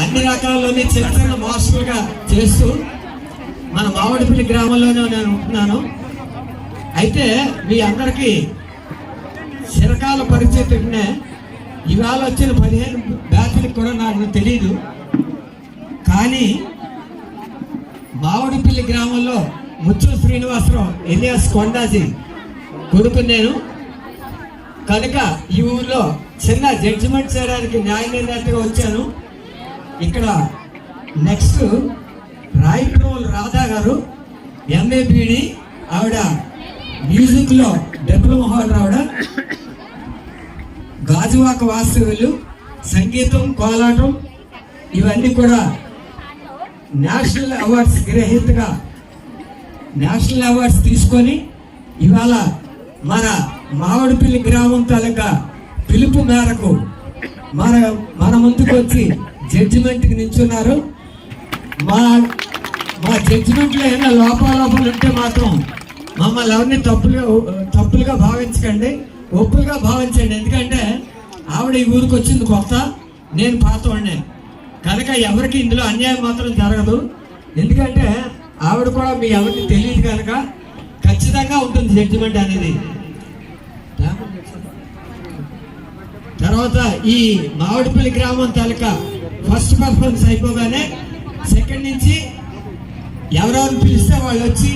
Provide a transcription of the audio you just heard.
అన్ని రకాల్లోనే చిన్న చిన్న మాస్టర్గా చేస్తూ మన మామిడిపల్లి గ్రామంలోనే నేను ఉంటున్నాను. అయితే మీ అందరికీ చిరకాల పరిచయనే ఇవాళ వచ్చిన పదిహేను బ్యాచ్లకు కూడా నాకు తెలియదు కానీ మామిడిపల్లి గ్రామంలో ముచ్చు శ్రీనివాసరావు ఎలియాస్ కొండాజీ కొడుకు నేను. కనుక ఈ ఊర్లో చిన్న జడ్జిమెంట్ చేయడానికి న్యాయ నిర్ణేతగా వచ్చాను. ఇక్కడ నెక్స్ట్ రాయప్రోల్ రాధా గారు ఎంఏపీడి ఆవిడ మ్యూజిక్లో డిప్లొమా హోల్డర్ ఆవిడ గాజువాక వాస్తవులు సంగీతం కోలాటం ఇవన్నీ కూడా నేషనల్ అవార్డ్స్ గ్రహీతగా నేషనల్ అవార్డ్స్ తీసుకొని ఇవాళ మన మామిడిపల్లి గ్రామం తాలూకా పిలుపు మేరకు మన మన ముందుకు వచ్చి జడ్జిమెంట్కి నిల్చున్నారు. మా మా జడ్జిమెంట్లో ఏమైనా లోపాలోపాలు ఉంటే మాత్రం మమ్మల్ని ఎవరిని తప్పులుగా తప్పులుగా భావించకండి ఒప్పులుగా భావించండి. ఎందుకంటే ఆవిడ ఈ ఊరికి వచ్చింది కొత్త నేను పాతవాడిని. కనుక ఎవరికి ఇందులో అన్యాయం మాత్రం జరగదు. ఎందుకంటే ఆవిడ కూడా మీ ఎవరికి తెలియదు కనుక ఖచ్చితంగా ఉంటుంది జడ్జిమెంట్ అనేది. తర్వాత ఈ మామిడిపల్లి గ్రామం తాలూకా ఫస్ట్ పర్ఫార్మెన్స్ అయిపోగానే సెకండ్ నుంచి ఎవరెవరిని పిలిస్తే వాళ్ళు వచ్చి